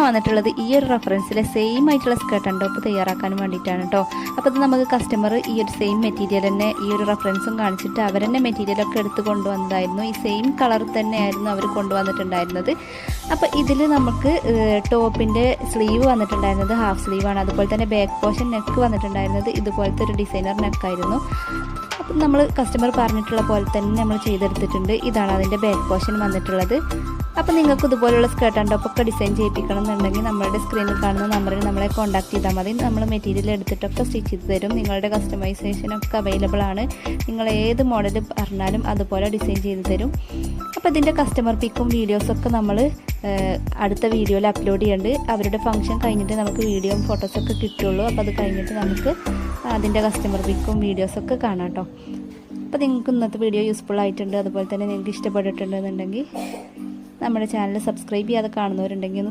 ഞാൻ വന്നിട്ടുള്ളത്. ഈ ഒരു റെഫറൻസിലെ സെയിം ആയിട്ടുള്ള സ്കേർട്ട് ആൻഡ് ടോപ്പ് തയ്യാറാക്കാൻ വേണ്ടിയിട്ടാണ് കേട്ടോ അപ്പോൾ ഇത് നമുക്ക് കസ്റ്റമർ ഈ ഒരു സെയിം മെറ്റീരിയൽ തന്നെ ഈ ഒരു റെഫറൻസും കാണിച്ചിട്ട് അവർ തന്നെ മെറ്റീരിയലൊക്കെ എടുത്ത് കൊണ്ടുവന്നതായിരുന്നു. ഈ സെയിം കളർ തന്നെയായിരുന്നു അവർ കൊണ്ടുവന്നിട്ടുണ്ടായിരുന്നത്. അപ്പോൾ ഇതിൽ നമുക്ക് ടോപ്പിന്റെ സ്ലീവ് വന്നിട്ടുണ്ടായിരുന്നത് ഹാഫ് സ്ലീവാണ് അതുപോലെ തന്നെ ബാക്ക് പോഷൻ നെക്ക് വന്നിട്ടുണ്ടായിരുന്നത് ഇതുപോലത്തെ ഒരു ഡിസൈനർ നെക്കായിരുന്നു അപ്പം നമ്മൾ കസ്റ്റമർ പറഞ്ഞിട്ടുള്ള പോലെ തന്നെ നമ്മൾ ചെയ്തെടുത്തിട്ടുണ്ട്. ഇതാണ് അതിന്റെ ബാക്ക് പോർഷൻ വന്നിട്ടുള്ളത്. അപ്പോൾ നിങ്ങൾക്ക് ഇതുപോലുള്ള സ്കേർട്ട് ആൻഡ് ടോപ്പൊക്കെ ഡിസൈൻ ചെയ്യിപ്പിക്കണം എന്നുണ്ടെങ്കിൽ നമ്മളുടെ സ്ക്രീനിൽ കാണുന്ന നമ്പറിൽ നമ്മളെ കോൺടാക്ട് ചെയ്താൽ മതി. നമ്മൾ മെറ്റീരിയൽ എടുത്തിട്ടൊക്കെ സ്റ്റിച്ച് ചെയ്ത് തരും. നിങ്ങളുടെ കസ്റ്റമൈസേഷനൊക്കെ അവൈലബിൾ ആണ്. നിങ്ങൾ ഏത് മോഡൽ പറഞ്ഞാലും അതുപോലെ ഡിസൈൻ ചെയ്ത് തരും. അപ്പോൾ ഇതിന്റെ കസ്റ്റമർ പിക്കും വീഡിയോസൊക്കെ നമ്മൾ അടുത്ത വീഡിയോയിൽ അപ്ലോഡ് ചെയ്യുന്നുണ്ട് അവരുടെ ഫംഗ്ഷൻ കഴിഞ്ഞിട്ട് നമുക്ക് വീഡിയോയും ഫോട്ടോസൊക്കെ കിട്ടുള്ളൂ. അപ്പോൾ അത് കഴിഞ്ഞിട്ട് നമുക്ക് അതിന്റെ കസ്റ്റമർ പിക്കും വീഡിയോസൊക്കെ കാണാം കേട്ടോ. അപ്പോൾ നിങ്ങൾക്ക് ഇന്നത്തെ വീഡിയോ യൂസ്ഫുൾ ആയിട്ടുണ്ട്. അതുപോലെ തന്നെ നിങ്ങൾക്ക് ഇഷ്ടപ്പെട്ടിട്ടുണ്ടെന്നുണ്ടെങ്കിൽ നമ്മുടെ ചാനൽ സബ്സ്ക്രൈബ് ചെയ്യാതെ കാണുന്നവരുണ്ടെങ്കിൽ ഒന്ന്